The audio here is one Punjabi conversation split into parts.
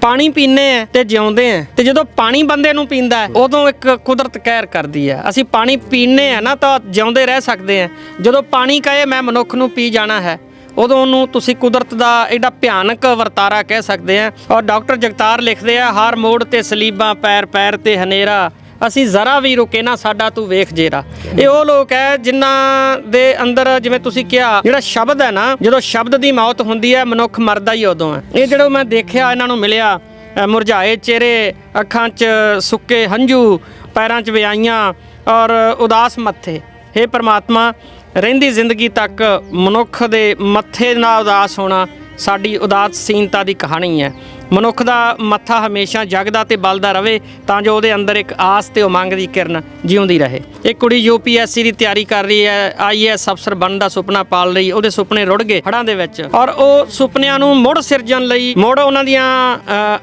ਪਾਣੀ ਪੀਂਦੇ ਆ ਤੇ ਜਿਉਂਦੇ ਆ। ਤੇ ਜਦੋਂ ਪਾਣੀ ਬੰਦੇ ਨੂੰ ਪੀਂਦਾ ਉਦੋਂ ਇੱਕ ਕੁਦਰਤ ਕਹਿਰ ਕਰਦੀ ਹੈ। ਅਸੀਂ ਪਾਣੀ ਪੀਂਦੇ ਆ ਨਾ ਤਾਂ ਜਿਉਂਦੇ ਰਹਿ ਸਕਦੇ ਆ। ਜਦੋਂ ਪਾਣੀ ਕਹੇ, ਮੈਂ ਮਨੁੱਖ ਨੂੰ ਪੀ ਜਾਣਾ ਹੈ, ਉਦੋਂ ਨੂੰ ਤੁਸੀਂ ਕੁਦਰਤ ਦਾ ਐਡਾ ਭਿਆਨਕ ਵਰਤਾਰਾ ਕਹਿ ਸਕਦੇ ਆ। ਔਰ ਡਾਕਟਰ ਜਗਤਾਰ ਲਿਖਦੇ ਆ, ਹਰ ਮੋੜ ਤੇ ਸਲੀਬਾਂ ਪੈਰ ਪੈਰ ਤੇ ਹਨੇਰਾ। ਅਸੀਂ ਜ਼ਰਾ ਵੀ ਰੁਕੇ ਨਾ, ਸਾਡਾ ਤੂੰ ਵੇਖ ਜੇਰਾ। ਇਹ ਉਹ ਲੋਕ ਹੈ ਜਿਨ੍ਹਾਂ ਦੇ ਅੰਦਰ ਜਿਵੇਂ ਤੁਸੀਂ ਕਿਹਾ, ਜਿਹੜਾ ਸ਼ਬਦ ਹੈ ਨਾ, ਜਦੋਂ ਸ਼ਬਦ ਦੀ ਮੌਤ ਹੁੰਦੀ ਹੈ ਮਨੁੱਖ ਮਰਦਾ ਹੀ ਉਦੋਂ ਹੈ ਇਹ ਜਿਹੜਾ ਮੈਂ ਦੇਖਿਆ, ਇਹਨਾਂ ਨੂੰ ਮਿਲਿਆ ਮੁਰਝਾਏ ਚਿਹਰੇ, ਅੱਖਾਂ 'ਚ ਸੁੱਕੇ ਹੰਝੂ, ਪੈਰਾਂ 'ਚ ਵਿਆਈਆਂ ਔਰ ਉਦਾਸ ਮੱਥੇ। हे ਪ੍ਰਮਾਤਮਾ, ਰਹਿੰਦੀ ਜ਼ਿੰਦਗੀ ਤੱਕ ਮਨੁੱਖ ਦੇ ਮੱਥੇ ਨਾਲ ਉਦਾਸ ਹੋਣਾ ਸਾਡੀ ਉਦਾਸੀਨਤਾ ਦੀ ਕਹਾਣੀ ਹੈ ਮਨੁੱਖ ਦਾ ਮੱਥਾ ਹਮੇਸ਼ਾ ਜਗਦਾ ਤੇ ਬਲਦਾ ਰਵੇ ਤਾਂ ਜੋ ਉਹਦੇ ਅੰਦਰ ਇੱਕ ਆਸ ਤੇ ਉਮੰਗ ਦੀ ਕਿਰਨ ਜਿਉਂਦੀ ਰਹੇ। ਇੱਕ ਕੁੜੀ ਯੂਪੀਐਸਸੀ ਦੀ ਤਿਆਰੀ ਕਰ ਰਹੀ ਹੈ ਆਈਐਸ ਅਫਸਰ ਬਣਨ ਦਾ ਸੁਪਨਾ ਪਾਲ ਰਹੀ, ਉਹਦੇ ਸੁਪਨੇ ਰੁੜ ਗਏ ਹੜਾਂ ਦੇ ਵਿੱਚ। ਔਰ ਉਹ ਸੁਪਨਿਆਂ ਨੂੰ ਮੁੜ ਸਿਰਜਣ ਲਈ, ਮੁੜ ਉਹਨਾਂ ਦੀਆਂ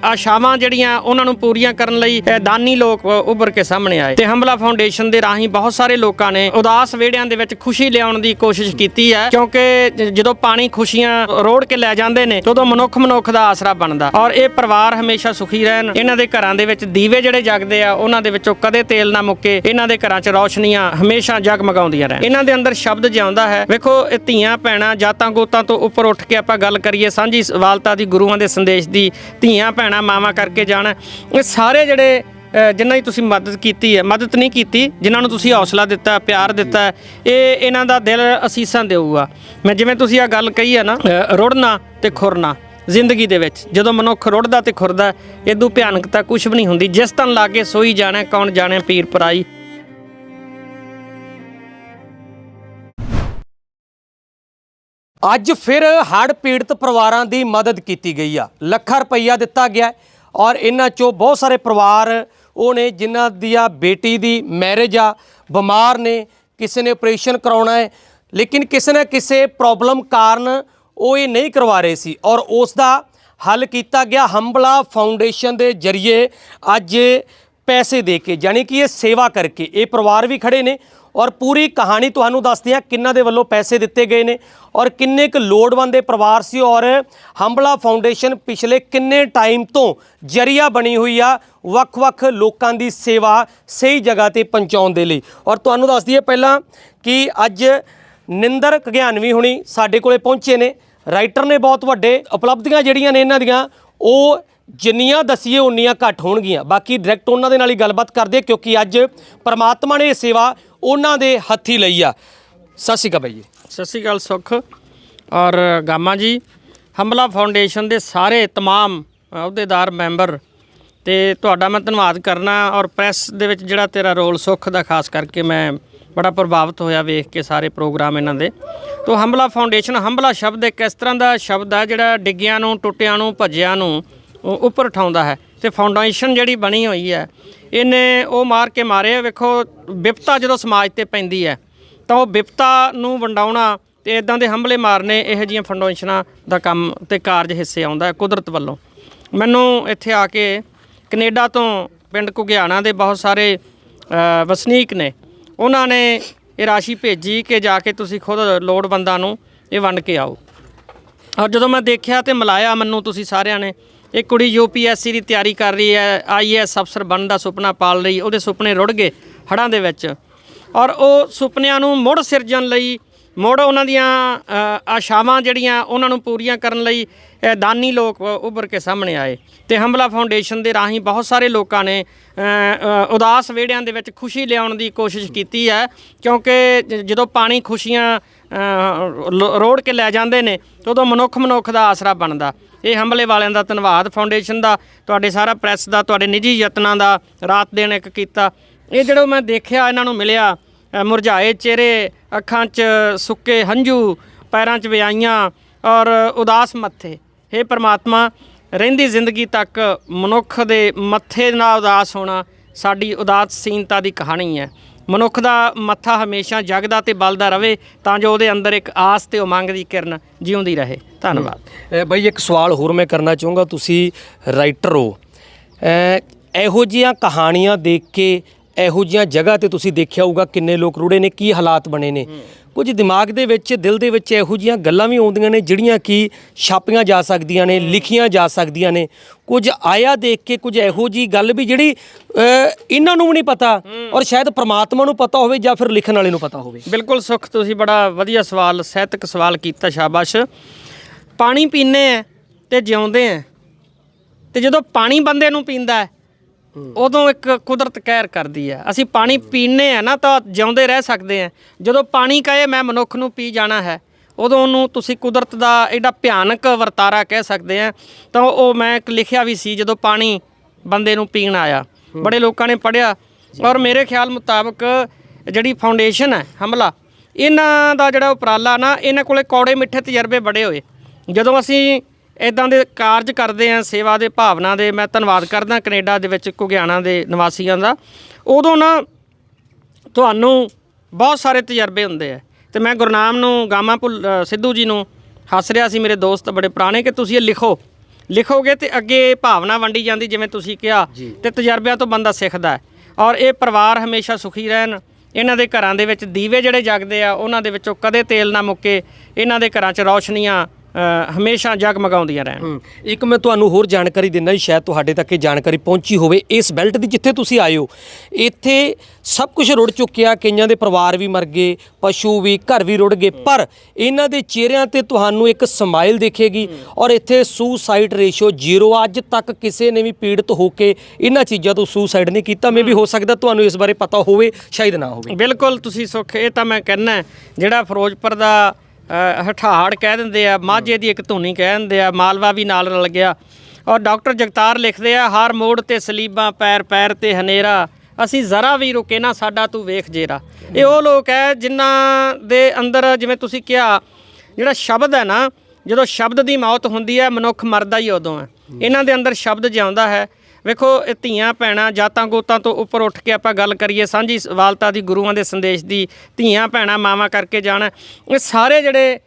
ਆਸ਼ਾਵਾਂ ਜਿਹੜੀਆਂ ਉਹਨਾਂ ਨੂੰ ਪੂਰੀਆਂ ਕਰਨ ਲਈ ਦਾਨੀ ਲੋਕ ਉੱਭਰ ਕੇ ਸਾਹਮਣੇ ਆਏ। ਤੇ ਹਮਲਾ ਫਾਊਂਡੇਸ਼ਨ ਦੇ ਰਾਹੀਂ ਬਹੁਤ ਸਾਰੇ ਲੋਕਾਂ ਨੇ ਉਦਾਸ ਵਿਹੜਿਆਂ ਦੇ ਵਿੱਚ ਖੁਸ਼ੀ ਲਿਆਉਣ ਦੀ ਕੋਸ਼ਿਸ਼ ਕੀਤੀ ਹੈ, ਕਿਉਂਕਿ ਜਦੋਂ ਪਾਣੀ ਖੁਸ਼ੀਆਂ ਰੋੜ ਕੇ ਲੈ ਜਾਂਦੇ ਨੇ ਤਾਂ ਉਦੋਂ ਮਨੁੱਖ ਮਨੁੱਖ ਦਾ ਆਸਰਾ ਬਣਦਾ। ਔਰ ਇਹ ਪਰਿਵਾਰ ਹਮੇਸ਼ਾ ਸੁਖੀ ਰਹਿਣ ਇਹਨਾਂ ਦੇ ਘਰਾਂ ਦੇ ਵਿੱਚ ਦੀਵੇ ਜਿਹੜੇ ਜਗਦੇ ਆ ਉਹਨਾਂ ਦੇ ਵਿੱਚੋਂ ਕਦੇ ਤੇਲ ਨਾ ਮੁੱਕੇ ਇਹਨਾਂ ਦੇ ਘਰਾਂ 'ਚ ਰੌਸ਼ਨੀਆਂ ਹਮੇਸ਼ਾ ਜਗਮਗਾਉਂਦੀਆਂ ਰਹਿਣ। ਇਹਨਾਂ ਦੇ ਅੰਦਰ ਸ਼ਬਦ ਜਿਉਂਦਾ ਹੈ ਵੇਖੋ ਇਹ ਧੀਆਂ ਭੈਣਾਂ ਜਾਤਾਂ ਗੋਤਾਂ ਤੋਂ ਉੱਪਰ ਉੱਠ ਕੇ ਆਪਾਂ ਗੱਲ ਕਰੀਏ ਸਾਂਝੀ ਵਾਲਤਾ ਦੀ ਗੁਰੂਆਂ ਦੇ ਸੰਦੇਸ਼ ਦੀ ਧੀਆਂ ਭੈਣਾਂ ਮਾਵਾਂ ਕਰਕੇ ਜਾਣ। ਇਹ ਸਾਰੇ ਜਿਹੜੇ ਅ, ਜਿਨ੍ਹਾਂ ਦੀ ਤੁਸੀਂ ਮਦਦ ਕੀਤੀ ਹੈ ਮਦਦ ਨਹੀਂ ਕੀਤੀ ਜਿਨ੍ਹਾਂ ਨੂੰ ਤੁਸੀਂ ਹੌਸਲਾ ਦਿੱਤਾ ਪਿਆਰ ਦਿੱਤਾ ਇਹ ਇਹਨਾਂ ਦਾ ਦਿਲ ਅਸੀਸਾਂ ਦੇਊਗਾ। ਮੈਂ ਜਿਵੇਂ ਤੁਸੀਂ ਆ ਗੱਲ ਕਹੀ ਹੈ ਨਾ ਰੁੜਨਾ ਤੇ ਖੁਰਨਾ। ਜ਼ਿੰਦਗੀ ਦੇ ਵਿੱਚ। ਜਦੋਂ ਮਨੁੱਖ ਰੁੜਦਾ ਤੇ ਖੁਰਦਾ ਇਦੋਂ ਭਿਆਨਕ ਤਾਂ ਕੁਝ ਵੀ ਨਹੀਂ ਹੁੰਦੀ। ਜਿਸ ਤਨ ਲਾਗੇ ਸੋਈ ਜਾਣਾ, ਕੌਣ ਜਾਣੇ ਪੀਰ ਪਰਾਈ। ਅੱਜ ਫਿਰ ਹੜ੍ਹ ਪੀੜਤ ਪਰਿਵਾਰਾਂ ਦੀ ਮਦਦ ਕੀਤੀ ਗਈ ਆ। ਲੱਖਾਂ ਰੁਪਈਆ ਦਿੱਤਾ ਗਿਆ ਔਰ ਇਹਨਾਂ ਚੋਂ ਬਹੁਤ ਸਾਰੇ ਪਰਿਵਾਰ ਉਹ ਨੇ ਜਿਨ੍ਹਾਂ ਦੀ ਆ ਬੇਟੀ ਦੀ ਮੈਰਿਜ ਆ, ਬਿਮਾਰ ਨੇ, ਕਿਸੇ ਨੇ ਆਪਰੇਸ਼ਨ ਕਰਾਉਣਾ ਹੈ। ਲੇਕਿਨ ਕਿਸੇ ਨਾ ਕਿਸੇ ਪ੍ਰੋਬਲਮ ਕਾਰਨ ਉਹ ਇਹ ਨਹੀਂ ਕਰਵਾ ਰਹੇ ਸੀ ਔਰ ਉਸ ਦਾ ਹੱਲ ਕੀਤਾ ਗਿਆ ਹੰਬਲਾ ਫਾਊਂਡੇਸ਼ਨ ਦੇ ਜ਼ਰੀਏ ਅੱਜ ਪੈਸੇ ਦੇ ਕੇ ਯਾਨੀ ਕਿ ਇਹ ਸੇਵਾ ਕਰਕੇ, ਇਹ ਪਰਿਵਾਰ ਵੀ ਖੜੇ ਨੇ ਔਰ ਪੂਰੀ ਕਹਾਣੀ ਤੁਹਾਨੂੰ ਦੱਸਦੇ ਹਾਂ ਕਿੰਨਾਂ ਦੇ ਵੱਲੋਂ ਪੈਸੇ ਦਿੱਤੇ ਗਏ ਨੇ ਔਰ ਕਿੰਨੇ ਕੁ ਲੋੜਵੰਦ ਇਹ ਪਰਿਵਾਰ ਸੀ ਔਰ ਹੰਬਲਾ ਫਾਊਂਡੇਸ਼ਨ ਪਿਛਲੇ ਕਿੰਨੇ ਟਾਈਮ ਤੋਂ ਜਰੀਆ ਬਣੀ ਹੋਈ ਆ ਵੱਖ-ਵੱਖ ਲੋਕਾਂ ਦੀ ਸੇਵਾ ਸਹੀ ਜਗ੍ਹਾ ਤੇ ਪਹੁੰਚਾਉਣ ਦੇ ਲਈ। ਔਰ ਤੁਹਾਨੂੰ ਦੱਸਦੀ ਹੈ ਪਹਿਲਾਂ ਕਿ ਅੱਜ ਨਿੰਦਰ ਕਗਿਆਨਵੀ ਹੁਣੀ ਸਾਡੇ ਕੋਲੇ ਪਹੁੰਚੇ ਨੇ ਰਾਈਟਰ ਨੇ ਬਹੁਤ ਵੱਡੇ ਉਪਲਬਧੀਆਂ ਜਿਹੜੀਆਂ ਨੇ ਇਹਨਾਂ ਦੀਆਂ ਉਹ ਜਿੰਨੀਆਂ ਦਸੀਏ ਉਨੀਆਂ ਘੱਟ ਹੋਣਗੀਆਂ ਬਾਕੀ ਡਾਇਰੈਕਟ ਉਹਨਾਂ ਦੇ ਨਾਲ ਹੀ ਗੱਲਬਾਤ ਕਰਦੇ ਹਾਂ ਕਿਉਂਕਿ ਅੱਜ ਪਰਮਾਤਮਾ ਨੇ ਇਹ ਸੇਵਾ ਉਹਨਾਂ ਦੇ ਹੱਥੀ ਲਈ ਆ ਸਤਿ ਸ਼੍ਰੀ ਅਕਾਲ ਬਾਈ ਜੀ ਸਤਿ ਸ਼੍ਰੀ ਅਕਾਲ ਸੁਖ ਔਰ ਗਾਮਾ ਜੀ ਹੰਬਲਾ ਫਾਊਂਡੇਸ਼ਨ ਦੇ ਸਾਰੇ तमाम ਅਹੁਦੇਦਾਰ ਮੈਂਬਰ ਤੇ ਤੁਹਾਡਾ ਮੈਂ ਧੰਨਵਾਦ ਕਰਨਾ ਔਰ ਪ੍ਰੈਸ ਦੇ ਵਿੱਚ ਜਿਹੜਾ ਤੇਰਾ ਰੋਲ ਸੁਖ ਦਾ ਖਾਸ ਕਰਕੇ ਮੈਂ ਬੜਾ ਪ੍ਰਭਾਵਿਤ ਹੋਇਆ ਵੇਖ ਕੇ ਸਾਰੇ ਪ੍ਰੋਗਰਾਮ ਇਹਨਾਂ ਦੇ। ਤੋਂ ਹੰਬਲਾ ਫਾਊਂਡੇਸ਼ਨ, ਹੰਬਲਾ ਸ਼ਬਦ ਇੱਕ ਇਸ ਤਰ੍ਹਾਂ ਦਾ ਸ਼ਬਦ ਹੈ ਜਿਹੜਾ ਡਿੱਗਿਆਂ ਨੂੰ, ਟੁੱਟਿਆਂ ਨੂੰ, ਭੱਜਿਆਂ ਨੂੰ ਉਹ ਉੱਪਰ ਉਠਾਉਂਦਾ ਹੈ। ਤੇ ਫਾਊਂਡੇਸ਼ਨ ਜਿਹੜੀ ਬਣੀ ਹੋਈ ਹੈ, ਇਹਨੇ ਉਹ ਮਾਰ ਕੇ ਮਾਰਿਆ ਵੇਖੋ, ਵਿਪਤਾ ਜਦੋਂ ਸਮਾਜ ਤੇ ਪੈਂਦੀ ਹੈ, ਤਾਂ ਉਹ ਵਿਪਤਾ ਨੂੰ ਵੰਡਾਉਣਾ ਤੇ ਇਦਾਂ ਦੇ ਹਮਲੇ ਮਾਰਨੇ, ਇਹੋ ਜਿਹੀਆਂ ਫਾਊਂਡੇਸ਼ਨਾਂ ਦਾ ਕੰਮ ਤੇ ਕਾਰਜ ਹਿੱਸੇ ਆਉਂਦਾ ਕੁਦਰਤ ਵੱਲੋਂ। ਮੈਨੂੰ ਇੱਥੇ ਆ ਕੇ ਕੈਨੇਡਾ ਤੋਂ ਪਿੰਡ ਘੁਗਿਆਣਾ ਦੇ ਬਹੁਤ ਸਾਰੇ ਵਸਨੀਕ ਨੇ। ਉਹਨਾਂ ਨੇ ਇਹ ਰਾਸ਼ੀ ਭੇਜੀ ਕਿ ਜਾ ਕੇ ਤੁਸੀਂ ਖੁਦ ਲੋੜਵੰਦਾਂ ਨੂੰ ਇਹ ਵੰਡ ਕੇ ਆਓ। ਔਰ ਜਦੋਂ ਮੈਂ ਦੇਖਿਆ ਤੇ ਮਿਲਾਇਆ ਮੈਨੂੰ ਤੁਸੀਂ ਸਾਰਿਆਂ ਨੇ, ਇਹ ਕੁੜੀ ਯੂਪੀਐਸਸੀ ਦੀ ਤਿਆਰੀ ਕਰ ਰਹੀ ਹੈ ਆਈਐਸ ਅਫਸਰ ਬਣਨ ਦਾ ਸੁਪਨਾ ਪਾਲ ਰਹੀ, ਉਹਦੇ ਸੁਪਨੇ ਰੁੜ ਗਏ ਹੜਾਂ ਦੇ ਵਿੱਚ। ਔਰ ਉਹ ਸੁਪਨਿਆਂ ਨੂੰ ਮੁੜ ਸਿਰਜਣ ਲਈ, ਮੁੜ ਉਹਨਾਂ ਦੀਆਂ ਆਸ਼ਾਵਾਂ ਜਿਹੜੀਆਂ ਉਹਨਾਂ ਨੂੰ ਪੂਰੀਆਂ ਕਰਨ ਲਈ ਅ, ਦਾਨੀ ਲੋਕ ਉੱਭਰ ਕੇ ਸਾਹਮਣੇ ਆਏ ਤੇ ਹਮਲਾ ਫਾਊਂਡੇਸ਼ਨ ਦੇ ਰਾਹੀਂ ਬਹੁਤ ਸਾਰੇ ਲੋਕਾਂ ਨੇ ਉਦਾਸ ਵਿਹੜਿਆਂ ਦੇ ਵਿੱਚ ਖੁਸ਼ੀ ਲਿਆਉਣ ਦੀ ਕੋਸ਼ਿਸ਼ ਕੀਤੀ ਹੈ ਕਿਉਂਕਿ ਜਦੋਂ ਪਾਣੀ ਖੁਸ਼ੀਆਂ ਰੋੜ ਕੇ ਲੈ ਜਾਂਦੇ ਨੇ ਉਦੋਂ ਮਨੁੱਖ ਮਨੁੱਖ ਦਾ ਆਸਰਾ ਬਣਦਾ। ਇਹ ਹਮਲੇ ਵਾਲਿਆਂ ਦਾ ਧੰਨਵਾਦ ਫਾਊਂਡੇਸ਼ਨ ਦਾ ਤੁਹਾਡੇ ਸਾਰਾ ਪ੍ਰੈਸ ਦਾ ਤੁਹਾਡੇ ਨਿੱਜੀ ਯਤਨਾਂ ਦਾ ਰਾਤ ਦਿਨ ਇੱਕ ਕੀਤਾ। ਇਹ ਜਿਹੜਾ ਮੈਂ ਦੇਖਿਆ ਇਹਨਾਂ ਨੂੰ ਮਿਲਿਆ ਮੁਰਝਾਏ ਚਿਹਰੇ ਅੱਖਾਂ 'ਚ ਸੁੱਕੇ ਹੰਝੂ ਪੈਰਾਂ 'ਚ ਵਿਆਈਆਂ ਔਰ ਉਦਾਸ ਮੱਥੇ। हे ਪ੍ਰਮਾਤਮਾ, ਰਹਿੰਦੀ ਜ਼ਿੰਦਗੀ ਤੱਕ ਮਨੁੱਖ ਦੇ ਮੱਥੇ ਨਾਲ ਉਦਾਸ ਹੋਣਾ ਸਾਡੀ ਉਦਾਸੀਨਤਾ ਦੀ ਕਹਾਣੀ ਹੈ। ਮਨੁੱਖ ਦਾ ਮੱਥਾ ਹਮੇਸ਼ਾ ਜਗਦਾ ਤੇ ਬਲਦਾ ਰਵੇ ਤਾਂ ਜੋ ਉਹਦੇ ਅੰਦਰ ਇੱਕ ਆਸ ਤੇ ਉਮੰਗ ਦੀ ਕਿਰਨ ਜਿਉਂਦੀ ਰਹੇ। ਧੰਨਵਾਦ। ਬਈ ਇੱਕ ਸਵਾਲ ਹੋਰ ਮੈਂ ਕਰਨਾ ਚਾਹੂੰਗਾ, ਤੁਸੀਂ ਰਾਈਟਰ ਹੋ। ਇਹੋ ਜਿਹੀਆਂ ਕਹਾਣੀਆਂ ਦੇਖ ਕੇ ਇਹੋ ਜੀਆਂ ਜਗ੍ਹਾ ਤੇ ਤੁਸੀਂ ਦੇਖਿਆ ਹੋਊਗਾ ਕਿੰਨੇ ਲੋਕ ਰੁੜੇ ਨੇ ਕੀ ਹਾਲਾਤ ਬਣੇ ਨੇ। ਕੁਝ ਦਿਮਾਗ ਦੇ ਵਿੱਚ ਦਿਲ ਦੇ ਵਿੱਚ ਇਹੋ ਜੀਆਂ ਗੱਲਾਂ ਵੀ ਆਉਂਦੀਆਂ ਨੇ ਜਿਹੜੀਆਂ ਕਿ ਛਾਪੀਆਂ ਜਾ ਸਕਦੀਆਂ ਨੇ ਲਿਖੀਆਂ ਜਾ ਸਕਦੀਆਂ ਨੇ। ਕੁਝ ਆਇਆ ਦੇਖ ਕੇ ਕੁਝ ਇਹੋ ਜੀ ਗੱਲ ਵੀ ਜਿਹੜੀ ਇਹਨਾਂ ਨੂੰ ਵੀ ਨਹੀਂ ਪਤਾ ਔਰ ਸ਼ਾਇਦ ਪ੍ਰਮਾਤਮਾ ਨੂੰ ਪਤਾ ਹੋਵੇ ਜਾਂ ਫਿਰ ਲਿਖਣ ਵਾਲੇ ਨੂੰ ਪਤਾ ਹੋਵੇ। ਬਿਲਕੁਲ ਸੁਖ ਤੁਸੀਂ ਬੜਾ ਵਧੀਆ ਸਵਾਲ ਸਾਹਿਤਕ ਸਵਾਲ ਕੀਤਾ ਸ਼ਾਬਾਸ਼। ਪਾਣੀ ਪੀਨੇ ਆ ਤੇ ਜਿਉਂਦੇ ਆ ਤੇ ਜਦੋਂ ਪਾਣੀ ਬੰਦੇ ਨੂੰ ਪੀਂਦਾ ਹੈ ਉਦੋਂ ਇੱਕ ਕੁਦਰਤ ਕਹਿਰ ਕਰਦੀ ਹੈ ਅਸੀਂ ਪਾਣੀ ਪੀਨੇ ਆ ਨਾ ਤਾਂ ਜਿਉਂਦੇ ਰਹਿ ਸਕਦੇ ਆ। ਜਦੋਂ ਪਾਣੀ ਕਹੇ ਮੈਂ ਮਨੁੱਖ ਨੂੰ ਪੀ ਜਾਣਾ ਹੈ। ਉਦੋਂ ਉਹਨੂੰ ਤੁਸੀਂ ਕੁਦਰਤ ਦਾ ਐਡਾ ਭਿਆਨਕ ਵਰਤਾਰਾ ਕਹਿ ਸਕਦੇ ਆ। ਤਾਂ ਉਹ ਮੈਂ ਇੱਕ ਲਿਖਿਆ ਵੀ ਸੀ ਜਦੋਂ ਪਾਣੀ ਬੰਦੇ ਨੂੰ ਪੀਣ ਆਇਆ। ਬੜੇ ਲੋਕਾਂ ਨੇ ਪੜਿਆ ਔਰ ਮੇਰੇ ਖਿਆਲ ਮੁਤਾਬਕ ਜਿਹੜੀ ਫਾਊਂਡੇਸ਼ਨ ਹੈ ਹਮਲਾ ਇਹਨਾਂ ਦਾ ਜਿਹੜਾ ਉਪਰਾਲਾ ਨਾ ਇਹਨਾਂ ਕੋਲੇ ਕੌੜੇ ਮਿੱਠੇ ਤਜਰਬੇ ਬੜੇ ਹੋਏ। ਜਦੋਂ ਅਸੀਂ ਇਦਾਂ ਦੇ ਕਾਰਜ ਕਰਦੇ ਆ ਸੇਵਾ ਦੇ ਭਾਵਨਾ ਦੇ ਮੈਂ ਧੰਨਵਾਦ ਕਰਦਾ ਕੈਨੇਡਾ ਦੇ ਵਿੱਚ ਕੁਗਿਆਣਾ ਦੇ ਨਿਵਾਸੀਆਂ ਦਾ। ਉਦੋਂ ਨਾ ਤੁਹਾਨੂੰ ਬਹੁਤ ਸਾਰੇ ਤਜਰਬੇ ਹੁੰਦੇ ਆ। ਤੇ ਮੈਂ ਗੁਰਨਾਮ ਨੂੰ ਗਾਮਾ ਸਿੱਧੂ ਜੀ ਨੂੰ ਹੱਸ ਰਿਹਾ ਸੀ ਮੇਰੇ ਦੋਸਤ ਬੜੇ ਪੁਰਾਣੇ ਕਿ ਤੁਸੀਂ ਇਹ ਲਿਖੋ। ਲਿਖੋਗੇ ਤੇ ਅੱਗੇ ਭਾਵਨਾ ਵੰਡੀ ਜਾਂਦੀ ਜਿਵੇਂ ਤੁਸੀਂ ਕਿਹਾ। ਤੇ ਤਜਰਬਿਆਂ ਤੋਂ ਬੰਦਾ ਸਿੱਖਦਾ ਹੈ। ਔਰ ਇਹ ਪਰਿਵਾਰ ਹਮੇਸ਼ਾ ਸੁਖੀ ਰਹਿਣ। ਇਹਨਾਂ ਦੇ ਘਰਾਂ ਦੇ ਵਿੱਚ ਦੀਵੇ ਜਿਹੜੇ ਜਗਦੇ ਆ ਉਹਨਾਂ ਦੇ ਵਿੱਚੋਂ ਕਦੇ ਤੇਲ ਨਾ ਮੁੱਕੇ। ਇਹਨਾਂ ਦੇ ਘਰਾਂ 'ਚ ਰੌਸ਼ਨੀਆਂ ਹਮੇਸ਼ਾ ਜਗਮਗਾਉਂਦੀਆਂ ਰਹਿਣ। ਇੱਕ ਮੈਂ ਤੁਹਾਨੂੰ ਹੋਰ ਜਾਣਕਾਰੀ ਦਿੰਦਾ ਜੀ ਸ਼ਾਇਦ ਤੁਹਾਡੇ ਤੱਕ ਇਹ ਜਾਣਕਾਰੀ ਪਹੁੰਚੀ ਹੋਵੇ। ਇਸ ਬੈਲਟ ਦੀ ਜਿੱਥੇ ਤੁਸੀਂ ਆਏ ਹੋ ਇੱਥੇ ਸਭ ਕੁਝ ਰੁੜ ਚੁੱਕਿਆ ਕਈਆਂ ਦੇ ਪਰਿਵਾਰ ਵੀ ਮਰ ਗਏ ਪਸ਼ੂ ਵੀ ਘਰ ਵੀ ਰੁੜ ਗਏ। ਪਰ ਇਹਨਾਂ ਦੇ ਚਿਹਰਿਆਂ ਤੇ ਤੁਹਾਨੂੰ ਇੱਕ ਸਮਾਈਲ ਦਿਖੇਗੀ ਔਰ ਇੱਥੇ ਸੁਸਾਈਡ ਰੇਸ਼ੋ ਜ਼ੀਰੋ ਅੱਜ ਤੱਕ ਕਿਸੇ ਨੇ ਵੀ ਪੀੜਤ ਹੋ ਕੇ ਇਹਨਾਂ ਚੀਜ਼ਾਂ ਤੋਂ ਸੁਸਾਈਡ ਨਹੀਂ ਕੀਤਾ। ਮੇ ਵੀ ਹੋ ਸਕਦਾ ਤੁਹਾਨੂੰ ਇਸ ਬਾਰੇ ਪਤਾ ਹੋਵੇ ਸ਼ਾਇਦ ਨਾ ਹੋਵੇ। ਬਿਲਕੁਲ ਤੁਸੀਂ ਸੁੱਖ ਇਹ ਤਾਂ ਮੈਂ ਕਹਿਣਾ ਜਿਹੜਾ ਫਿਰੋਜ਼ਪੁਰ ਦਾ ਹਠਾੜ ਕਹਿ ਦਿੰਦੇ ਆ, ਮਾਝੇ ਦੀ ਇੱਕ ਧੁਨੀ ਕਹਿ ਦਿੰਦੇ ਆ, ਮਾਲਵਾ ਵੀ ਨਾਲ ਰਲ ਗਿਆ। ਔਰ ਡਾਕਟਰ ਜਗਤਾਰ ਲਿਖਦੇ ਆ, ਹਰ ਮੋੜ ਤੇ ਸਲੀਬਾਂ, ਪੈਰ ਪੈਰ ਤੇ ਹਨੇਰਾ, ਅਸੀਂ ਜ਼ਰਾ ਵੀ ਰੁਕੇ ਨਾ, ਸਾਡਾ ਤੂੰ ਵੇਖ ਜੇਰਾ। ਇਹ ਉਹ ਲੋਕ ਹੈ ਜਿਨ੍ਹਾਂ ਦੇ ਅੰਦਰ ਜਿਵੇਂ ਤੁਸੀਂ ਕਿਹਾ, ਜਿਹੜਾ ਸ਼ਬਦ ਹੈ ਨਾ, ਜਦੋਂ ਸ਼ਬਦ ਦੀ ਮੌਤ ਹੁੰਦੀ ਹੈ ਮਨੁੱਖ ਮਰਦਾ ਹੀ ਉਦੋਂ ਹੈ ਇਹਨਾਂ ਦੇ ਅੰਦਰ ਸ਼ਬਦ ਜਿਉਂਦਾ ਹੈ। ਵੇਖੋ ਇਹ ਧੀਆਂ ਭੈਣਾਂ ਜਾਤਾਂ ਗੋਤਾਂ ਤੋਂ ਉੱਪਰ ਉੱਠ ਕੇ ਆਪਾਂ ਗੱਲ ਕਰੀਏ ਸਾਂਝੀ ਵਾਲਤਾ ਦੀ ਗੁਰੂਆਂ ਦੇ ਸੰਦੇਸ਼ ਦੀ ਧੀਆਂ ਭੈਣਾਂ ਮਾਵਾਂ ਕਰਕੇ ਜਾਣਾ ਇਹ ਸਾਰੇ ਜਿਹੜੇ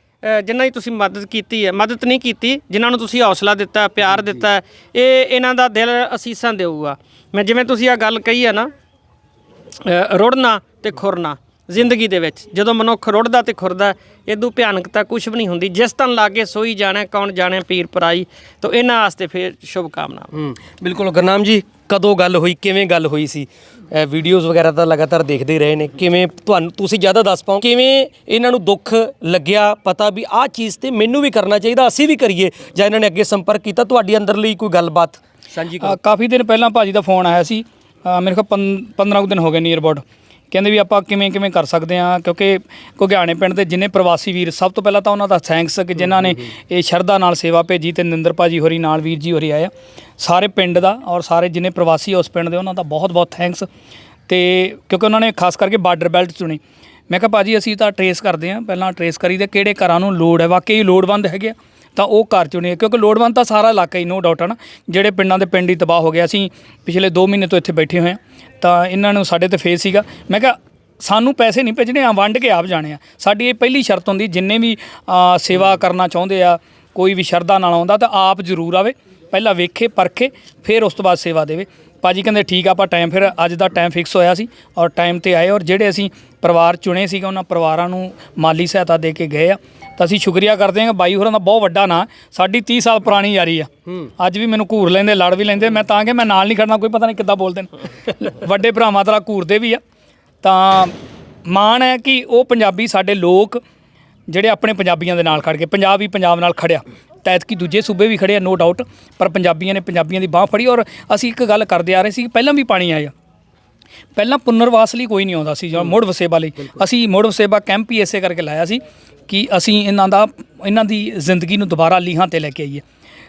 ਜਿਨ੍ਹਾਂ ਦੀ ਤੁਸੀਂ ਮਦਦ ਕੀਤੀ ਹੈ ਮਦਦ ਨਹੀਂ ਕੀਤੀ ਜਿਨ੍ਹਾਂ ਨੂੰ ਤੁਸੀਂ ਹੌਸਲਾ ਦਿੱਤਾ ਪਿਆਰ ਦਿੱਤਾ ਇਹ ਇਹਨਾਂ ਦਾ ਦਿਲ ਅਸੀਸਾਂ ਦੇਊਗਾ। ਮੈਂ ਜਿਵੇਂ ਤੁਸੀਂ ਆ ਗੱਲ ਕਹੀ ਹੈ ਨਾ ਰੁੜਨਾ ਤੇ ਖੁਰਨਾ ਜ਼ਿੰਦਗੀ ਦੇ ਵਿੱਚ। ਜਦੋਂ ਮਨੁੱਖ ਰੁੜਦਾ ਤੇ ਖੁਰਦਾ ਇਦੋਂ ਭਿਆਨਕਤਾ ਕੁਝ ਵੀ ਨਹੀਂ ਹੁੰਦੀ। ਜਿਸ ਤਨ ਲਾਗੇ ਸੋਈ ਜਾਣਾ ਕੌਣ ਜਾਣੇ ਪੀਰ ਪਰਾਈ ਤਾਂ ਇਹਨਾਂ ਵਾਸਤੇ ਫਿਰ ਸ਼ੁਭ ਕਾਮਨਾ ਹੂੰ ਬਿਲਕੁਲ। ਗੁਰਨਾਮ ਜੀ ਕਦੋਂ ਗੱਲ ਹੋਈ ਕਿਵੇਂ ਗੱਲ ਹੋਈ ਸੀ? ਇਹ ਵੀਡੀਓਜ਼ ਵਗੈਰਾ ਤਾਂ ਲਗਾਤਾਰ ਦੇਖਦੇ ਹੀ ਰਹੇ ਨੇ। ਕਿਵੇਂ ਤੁਹਾਨੂੰ ਤੁਸੀਂ ਜ਼ਿਆਦਾ ਦੱਸ ਪਾਓ ਕਿਵੇਂ ਇਹਨਾਂ ਨੂੰ ਦੁੱਖ ਲੱਗਿਆ ਪਤਾ ਵੀ ਆਹ ਚੀਜ਼ ਤੇ ਮੈਨੂੰ ਵੀ ਕਰਨਾ ਚਾਹੀਦਾ ਅਸੀਂ ਵੀ ਕਰੀਏ ਜਾਂ ਇਹਨਾਂ ਨੇ ਅੱਗੇ ਸੰਪਰਕ ਕੀਤਾ ਤੁਹਾਡੀ ਅੰਦਰਲੀ ਕੋਈ ਗੱਲਬਾਤ? ਸਾਂਝੀ ਕਰੋ। ਕਾਫੀ ਦਿਨ ਪਹਿਲਾਂ ਭਾਜੀ ਦਾ ਫੋਨ ਆਇਆ ਸੀ। ਮੇਰੇ ਕੋਲ 15 ਕੁ ਦਿਨ ਹੋ ਗਏ ਨੀਅਰ ਅਬਾਊਟ ਕਹਿੰਦੇ ਵੀ ਆਪਾਂ ਕਿਵੇਂ ਕਿਵੇਂ ਕਰ ਸਕਦੇ ਆ ਕਿਉਂਕਿ ਘੁਗਿਆਣੇ ਪਿੰਡ ਦੇ ਜਿੰਨੇ ਪ੍ਰਵਾਸੀ ਵੀਰ, ਸਭ ਤੋਂ ਪਹਿਲਾਂ ਤਾਂ ਉਹਨਾਂ ਦਾ ਥੈਂਕਸ ਕਿ ਜਿਨ੍ਹਾਂ ਨੇ ਇਹ ਸ਼ਰਧਾ ਨਾਲ ਸੇਵਾ ਭੇਜੀ ਤੇ ਨਿੰਦਰ ਭਾਜੀ ਹੋਰੀ ਨਾਲ ਵੀਰ ਜੀ ਹੋਰੀ ਆਇਆ ਸਾਰੇ ਪਿੰਡ ਦਾ ਔਰ ਸਾਰੇ ਜਿੰਨੇ ਪ੍ਰਵਾਸੀ ਉਸ ਪਿੰਡ ਦੇ ਉਹਨਾਂ ਦਾ ਬਹੁਤ ਬਹੁਤ ਥੈਂਕਸ ਤੇ ਕਿਉਂਕਿ ਉਹਨਾਂ ਨੇ ਖਾਸ ਕਰਕੇ ਬਾਰਡਰ ਬੈਲਟ ਚੁਣੀ। ਮੈਂ ਕਿਹਾ, ਭਾਜੀ, ਅਸੀਂ ਤਾਂ ਟਰੇਸ ਕਰਦੇ ਆ ਪਹਿਲਾਂ ਟਰੇਸ ਕਰੀਦੇ, ਕਿਹੜੇ ਘਰਾਂ ਨੂੰ ਲੋੜ ਹੈ? ਵਾਕਈ ਲੋੜਵੰਦ ਹੈਗੇ ਆ, ਤਾਂ ਉਹ ਘਰ ਚੁਣੇ ਕਿਉਂਕਿ ਲੋੜਵੰਦ ਤਾਂ ਸਾਰਾ ਇਲਾਕਾ ਹੀ ਨੋ ਡਾਊਟ ਹੈ ਨਾ ਜਿਹੜੇ ਪਿੰਡਾਂ ਦੇ ਪਿੰਡ ਹੀ ਤਬਾਹ ਹੋ ਗਿਆ ਅਸੀਂ ਪਿਛਲੇ 2 ਮਹੀਨੇ ਤੋਂ ਇੱਥੇ ਬੈਠੇ ਹੋਏ ਆ ਤਾਂ ਇਹਨਾਂ ਨੂੰ ਸਾਡੇ ਤੇ ਫੇਸ ਸੀਗਾ। ਮੈਂ ਕਿਹਾ, ਸਾਨੂੰ ਪੈਸੇ ਨਹੀਂ ਭੇਜਣੇ ਆ ਵੰਡ ਕੇ ਆਪ ਜਾਣੇ ਆ। ਸਾਡੀ ਇਹ ਪਹਿਲੀ ਸ਼ਰਤ ਹੁੰਦੀ, ਜਿੰਨੇ ਵੀ ਸੇਵਾ ਕਰਨਾ ਚਾਹੁੰਦੇ ਆ, ਕੋਈ ਵੀ ਸ਼ਰਧਾ ਨਾਲ ਆਉਂਦਾ, ਤਾਂ ਆਪ ਜ਼ਰੂਰ ਆਵੇ। ਪਹਿਲਾਂ ਵੇਖੇ, ਪਰਖੇ, ਫਿਰ ਉਸ ਤੋਂ ਬਾਅਦ ਸੇਵਾ ਦੇਵੇ। ਭਾਜੀ ਕਹਿੰਦੇ, ਠੀਕ ਆ, ਆਪਾਂ ਟਾਈਮ ਫਿਰ ਅੱਜ ਦਾ ਟਾਈਮ ਫਿਕਸ ਹੋਇਆ ਸੀ ਔਰ ਟਾਈਮ ਤੇ ਆਏ ਔਰ ਜਿਹੜੇ ਅਸੀਂ ਪਰਿਵਾਰ ਚੁਣੇ ਸੀਗੇ, ਉਹਨਾਂ ਪਰਿਵਾਰਾਂ ਨੂੰ ਮਾਲੀ ਸਹਾਇਤਾ ਦੇ ਕੇ ਗਏ ਆ। ਤਾਂ ਅਸੀਂ ਸ਼ੁਕਰੀਆ ਕਰਦੇ ਹਾਂ ਬਾਈ ਹੋਰਾਂ ਦਾ ਬਹੁਤ ਵੱਡਾ ਨਾਂ ਸਾਡੀ 30 ਸਾਲ ਪੁਰਾਣੀ ਯਾਰੀ ਆ। ਅੱਜ ਵੀ ਮੈਨੂੰ ਘੂਰ ਲੈਂਦੇ ਲੜ ਵੀ ਲੈਂਦੇ। ਮੈਂ ਤਾਂ ਕਿ ਮੈਂ ਨਾਲ ਨਹੀਂ ਖੜਨਾ ਕੋਈ ਪਤਾ ਨਹੀਂ ਕਿੱਦਾਂ ਬੋਲਦੇ ਨੇ। ਵੱਡੇ ਭਰਾਵਾਂ ਤਰ੍ਹਾਂ ਘੂਰਦੇ ਵੀ ਆ। ਤਾਂ ਮਾਣ ਹੈ ਕਿ ਉਹ ਪੰਜਾਬੀ ਸਾਡੇ ਲੋਕ ਜਿਹੜੇ ਆਪਣੇ ਪੰਜਾਬੀਆਂ ਦੇ ਨਾਲ ਖੜ ਗਏ। ਪੰਜਾਬ ਵੀ ਪੰਜਾਬ ਨਾਲ ਖੜਿਆ। ਤੈਤ ਕੀ ਦੂਜੇ ਸੂਬੇ ਵੀ ਖੜੇ ਆ ਨੋ ਡਾਊਟ ਪਰ ਪੰਜਾਬੀਆਂ ਨੇ ਪੰਜਾਬੀਆਂ ਦੀ ਬਾਹ ਫੜੀ ਔਰ ਅਸੀਂ ਇੱਕ ਗੱਲ ਕਰਦੇ ਆ ਰਹੇ ਸੀ ਪਹਿਲਾਂ ਵੀ ਪਾਣੀ ਆਇਆ। ਪਹਿਲਾਂ ਪੁਨਰਵਾਸ ਲਈ ਕੋਈ ਨਹੀਂ ਆਉਂਦਾ ਸੀ ਜਾਂ ਮੁੜ ਵਸੇਬਾ ਲਈ। ਅਸੀਂ ਮੁੜ ਵਸੇਬਾ ਕੈਂਪ ਹੀ ਇਸੇ ਕਰਕੇ ਲਾਇਆ ਸੀ ਕਿ ਅਸੀਂ ਇਹਨਾਂ ਦਾ ਇਹਨਾਂ ਦੀ ਜ਼ਿੰਦਗੀ ਨੂੰ ਦੁਬਾਰਾ ਲੀਹਾਂ ਤੇ ਲੈ ਕੇ ਆਈਏ।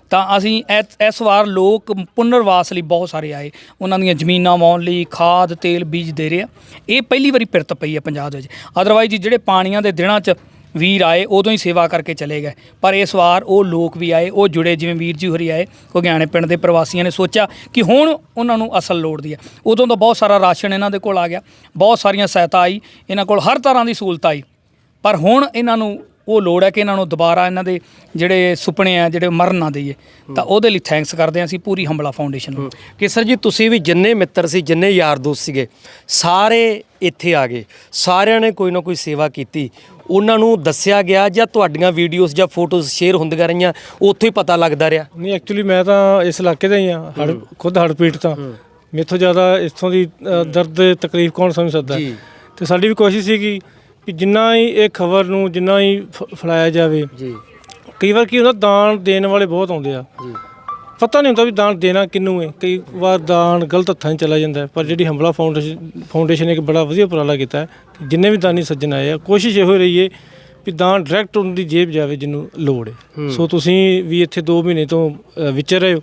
ਤਾਂ ਅਸੀਂ ਐ- ਇਸ ਵਾਰ ਲੋਕ ਪੁਨਰਵਾਸ ਲਈ ਬਹੁਤ ਸਾਰੇ ਆਏ। ਉਹਨਾਂ ਦੀਆਂ ਜ਼ਮੀਨਾਂ ਵਾਉਣ ਲਈ ਖਾਦ ਤੇਲ ਬੀਜ ਦੇ ਰਹੇ ਆ। ਇਹ ਪਹਿਲੀ ਵਾਰੀ ਪਿਰਤ ਪਈ ਹੈ ਪੰਜਾਬ ਦੇ ਵਿੱਚ। ਅਦਰਵਾਈਜ਼ ਜਿਹੜੇ ਪਾਣੀਆਂ ਦੇ ਦਿਨਾਂ 'ਚ ਵੀਰ ਆਏ, ਉਦੋਂ ਹੀ ਸੇਵਾ ਕਰਕੇ ਚਲੇ ਗਏ। ਪਰ ਇਸ ਵਾਰ ਉਹ ਲੋਕ ਵੀ ਆਏ, ਉਹ ਜੁੜੇ, ਜਿਵੇਂ ਵੀਰ ਜੀ ਹੋਰੀ ਆਏ ਘੁਗਿਆਣੇ ਪਿੰਡ ਦੇ ਪ੍ਰਵਾਸੀਆਂ ਨੇ ਸੋਚਿਆ ਕਿ ਹੁਣ ਉਹਨਾਂ ਨੂੰ ਅਸਲ ਲੋੜ ਦੀ ਹੈ। ਉਦੋਂ ਤਾਂ ਬਹੁਤ ਸਾਰਾ ਰਾਸ਼ਨ ਇਹਨਾਂ ਦੇ ਕੋਲ ਆ ਗਿਆ, ਬਹੁਤ ਸਾਰੀਆਂ ਸਹਾਇਤਾ ਆਈ, ਇਹਨਾਂ ਕੋਲ ਹਰ ਤਰ੍ਹਾਂ ਦੀ ਸਹੂਲਤ ਆਈ। ਪਰ ਹੁਣ ਇਹਨਾਂ ਨੂੰ ਉਹ ਲੋੜ ਹੈ ਕਿ ਇਹਨਾਂ ਨੂੰ ਦੁਬਾਰਾ ਇਹਨਾਂ ਦੇ ਜਿਹੜੇ ਸੁਪਨੇ ਆ, ਜਿਹੜੇ ਮਰਨ ਨਾ ਦਈਏ। ਤਾਂ ਉਹਦੇ ਲਈ ਥੈਂਕਸ ਕਰਦੇ ਹਾਂ ਅਸੀਂ ਪੂਰੀ ਹੰਬਲਾ ਫਾਊਂਡੇਸ਼ਨ ਨੂੰ। ਕੇਸਰ ਜੀ, ਤੁਸੀਂ ਵੀ ਜਿੰਨੇ ਮਿੱਤਰ ਸੀ, ਜਿੰਨੇ ਯਾਰ ਦੋਸਤ ਸੀਗੇ, ਸਾਰੇ ਇੱਥੇ ਆ ਗਏ। ਸਾਰਿਆਂ ਨੇ ਕੋਈ ਨਾ ਕੋਈ ਸੇਵਾ ਕੀਤੀ। ਉਹਨਾਂ ਨੂੰ ਦੱਸਿਆ ਗਿਆ ਜਾਂ ਤੁਹਾਡੀਆਂ ਵੀਡੀਓਜ਼ ਜਾਂ ਫੋਟੋਜ਼ ਸ਼ੇਅਰ ਹੁੰਦੀਆਂ ਰਹੀਆਂ ਉੱਥੋਂ ਹੀ ਪਤਾ ਲੱਗਦਾ ਰਿਹਾ? ਨਹੀਂ ਐਕਚੁਅਲੀ ਮੈਂ ਤਾਂ ਇਸ ਇਲਾਕੇ ਦਾ ਹੀ ਆ ਹੜ ਖੁਦ ਹੜ ਪੀੜਤ ਤਾਂ ਮੇਥੋਂ ਜ਼ਿਆਦਾ ਇੱਥੋਂ ਦੀ ਅ, ਦਰਦ ਤਕਲੀਫ ਕੌਣ ਸਮਝ ਸਕਦਾ? ਹੈ? ਜੀ। ਤੇ ਸਾਡੀ ਵੀ ਕੋਸ਼ਿਸ਼ ਸੀਗੀ ਕਿ ਜਿੰਨਾ ਹੀ ਇਹ ਖਬਰ ਨੂੰ ਜਿੰਨਾ ਹੀ ਫ- ਫੈਲਾਇਆ ਜਾਵੇ ਜੀ। ਕਈ ਵਾਰ ਕੀ ਹੁੰਦਾ ਦਾਨ ਦੇਣ ਵਾਲੇ ਬਹੁਤ ਆਉਂਦੇ ਆ। ਜੀ। ਪਤਾ ਨਹੀਂ ਹੁੰਦਾ ਵੀ ਦਾਨ ਦੇਣਾ ਕਿਹਨੂੰ ਹੈ। ਕਈ ਵਾਰ ਦਾਨ ਗਲਤ ਹੱਥਾਂ 'ਚ ਚਲਾ ਜਾਂਦਾ ਹੈ। ਪਰ ਜਿਹੜੀ ਹੰਬਲਾ ਫਾਊਂਡੇਸ਼ਨ ਫਾਊਂਡੇਸ਼ਨ ਨੇ ਇੱਕ ਬੜਾ ਵਧੀਆ ਉਪਰਾਲਾ ਕੀਤਾ ਹੈ ਕਿ ਜਿੰਨੇ ਵੀ ਦਾਨੀ ਸੱਜਣ ਆਏ ਆ ਕੋਸ਼ਿਸ਼ ਇਹੋ ਰਹੀ ਹੈ ਵੀ ਦਾਨ ਡਾਇਰੈਕਟ ਉਹਨਾਂ ਦੀ ਜੇਬ ਜਾਵੇ ਜਿਹਨੂੰ ਲੋੜ ਹੈ। ਸੋ ਤੁਸੀਂ ਵੀ ਇੱਥੇ 2 ਮਹੀਨੇ ਤੋਂ ਅ, ਵਿਚਰ ਰਹੇ ਹੋ।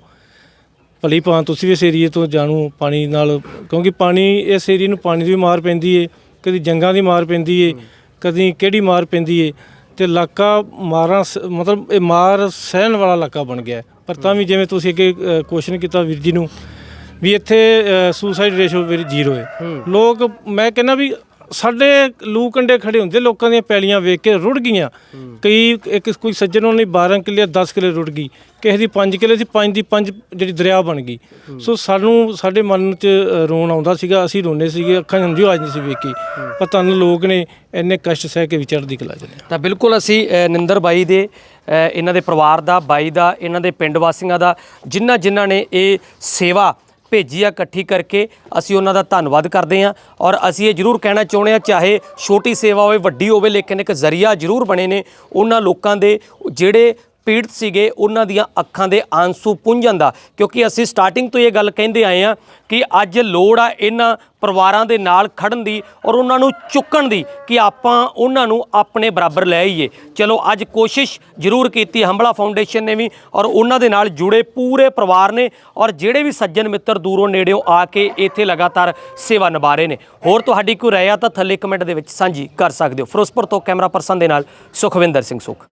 ਭਲੀ ਭਾਂ ਤੁਸੀਂ ਵੀ ਇਸ ਏਰੀਏ ਤੋਂ ਜਾਣੂ ਪਾਣੀ ਨਾਲ ਕਿਉਂਕਿ ਪਾਣੀ ਇਸ ਏਰੀਏ ਨੂੰ ਪਾਣੀ ਦੀ ਵੀ ਮਾਰ ਪੈਂਦੀ ਏ ਕਦੀ ਜੰਗਾਂ ਦੀ ਮਾਰ ਪੈਂਦੀ ਏ ਕਦੀ ਕਿਹੜੀ ਮਾਰ ਪੈਂਦੀ ਏ ਤੇ ਇਲਾਕਾ ਮਾਰਾਂ ਸ- ਮਤਲਬ ਇਹ ਮਾਰ ਸਹਿਣ ਵਾਲਾ ਇਲਾਕਾ ਬਣ ਗਿਆ ਹੈ। ਪਰ ਤਾਂ ਵੀ ਜਿਵੇਂ ਤੁਸੀਂ ਅੱਗੇ ਕੁਐਸਚਨ ਕੀਤਾ ਵੀਰ ਜੀ ਨੂੰ ਵੀ ਇੱਥੇ ਸੁਸਾਈਡ ਰੇਸ਼ੋ ਵੀਰ ਜ਼ੀਰੋ ਹੈ ਲੋਕ ਮੈਂ ਕਹਿੰਦਾ ਵੀ ਸਾਡੇ ਲੂ ਕੰਡੇ ਖੜੇ ਹੁੰਦੇ, ਲੋਕਾਂ ਦੀਆਂ ਪੈਲੀਆਂ ਵੇਖ ਕੇ ਰੁੜ ਗਈਆਂ। ਕਈ ਇੱਕ ਕੋਈ ਸੱਜਣ ਉਹਨਾਂ ਦੀ 12 ਕਿੱਲੇ 10 ਕਿੱਲੇ ਰੁੜ ਗਈ। ਕਿਸੇ ਦੀ 5 ਕਿੱਲੇ ਸੀ 5 ਦੀ 5 ਜਿਹੜੀ ਦਰਿਆ ਬਣ ਗਈ। ਸੋ ਸਾਨੂੰ, ਸਾਡੇ ਮਨ 'ਚ ਰੋਣ ਆਉਂਦਾ ਸੀਗਾ, ਅਸੀਂ ਰੋਂਦੇ ਸੀਗੇ, ਅੱਖਾਂ 'ਚ ਹੰਝੂ ਆ ਜਾਂਦੀ ਸੀ ਵੇਖੀ ਪਰ ਤੁਹਾਨੂੰ ਲੋਕ ਨੇ, ਇੰਨੇ ਕਸ਼ਟ ਸਹਿ ਕੇ ਵੀ ਕਲਾ ਚ ਤਾਂ ਬਿਲਕੁਲ ਅਸੀਂ ਨਿੰਦਰ ਬਾਈ ਦੇ ਇਹਨਾਂ ਦੇ ਪਰਿਵਾਰ ਦਾ, ਬਾਈ ਦਾ, ਇਹਨਾਂ ਦੇ ਪਿੰਡ ਵਾਸੀਆਂ ਦਾ ਜਿਨ੍ਹਾਂ ਜਿਨ੍ਹਾਂ ਨੇ ਇਹ ਸੇਵਾ ਭੇਜੀ ਆ ਇਕੱਠੀ ਕਰਕੇ, ਅਸੀਂ ਉਹਨਾਂ ਦਾ ਧੰਨਵਾਦ ਕਰਦੇ ਹਾਂ ਔਰ ਅਸੀਂ ਇਹ ਜ਼ਰੂਰ ਕਹਿਣਾ ਚਾਹੁੰਦੇ ਹਾਂ, ਚਾਹੇ ਛੋਟੀ ਸੇਵਾ ਹੋਵੇ, ਵੱਡੀ ਹੋਵੇ, ਲੇਕਿਨ ਇੱਕ ਜ਼ਰੀਆ ਜ਼ਰੂਰ ਬਣੇ ਨੇ ਉਹਨਾਂ ਲੋਕਾਂ ਦੇ ਜਿਹੜੇ ਪੀੜਤ ਸੀਗੇ ਉਹਨਾਂ ਦੀਆਂ ਅੱਖਾਂ ਦੇ ਆਂਸੂ ਪੁੰਝਣ ਦਾ। ਕਿਉਂਕਿ ਅਸੀਂ ਸਟਾਰਟਿੰਗ ਤੋਂ ਇਹ ਗੱਲ ਕਹਿੰਦੇ ਆਏ ਆ ਕਿ ਅੱਜ ਲੋੜ ਆ ਇਹਨਾਂ ਪਰਿਵਾਰਾਂ ਦੇ ਨਾਲ ਖੜਨ ਦੀ ਔਰ ਉਹਨਾਂ ਨੂੰ ਚੁੱਕਣ ਦੀ ਕਿ ਆਪਾਂ ਉਹਨਾਂ ਨੂੰ ਆਪਣੇ ਬਰਾਬਰ ਲੈ ਆਈਏ। ਚਲੋ, ਅੱਜ ਕੋਸ਼ਿਸ਼ ਜ਼ਰੂਰ ਕੀਤੀ ਹੰਬਲਾ ਫਾਊਂਡੇਸ਼ਨ ਨੇ ਵੀ ਔਰ ਉਹਨਾਂ ਦੇ ਨਾਲ ਜੁੜੇ ਪੂਰੇ ਪਰਿਵਾਰ ਨੇ ਔਰ ਜਿਹੜੇ ਵੀ ਸੱਜਣ ਮਿੱਤਰ ਦੂਰੋਂ ਨੇੜਿਓਂ ਆ ਕੇ ਇੱਥੇ ਲਗਾਤਾਰ ਸੇਵਾ ਨਿਭਾ ਰਹੇ ਨੇ। ਹੋਰ ਤੁਹਾਡੀ ਕੋਈ ਰਾਏ ਆ ਤਾਂ ਥੱਲੇ ਕਮੈਂਟ ਦੇ ਵਿੱਚ ਸਾਂਝੀ ਕਰ ਸਕਦੇ ਹੋ। ਫਿਰੋਜ਼ਪੁਰ ਤੋਂ ਕੈਮਰਾ ਪਰਸਨ ਦੇ ਨਾਲ ਸੁਖਵਿੰਦਰ ਸਿੰਘ ਸੁਖ।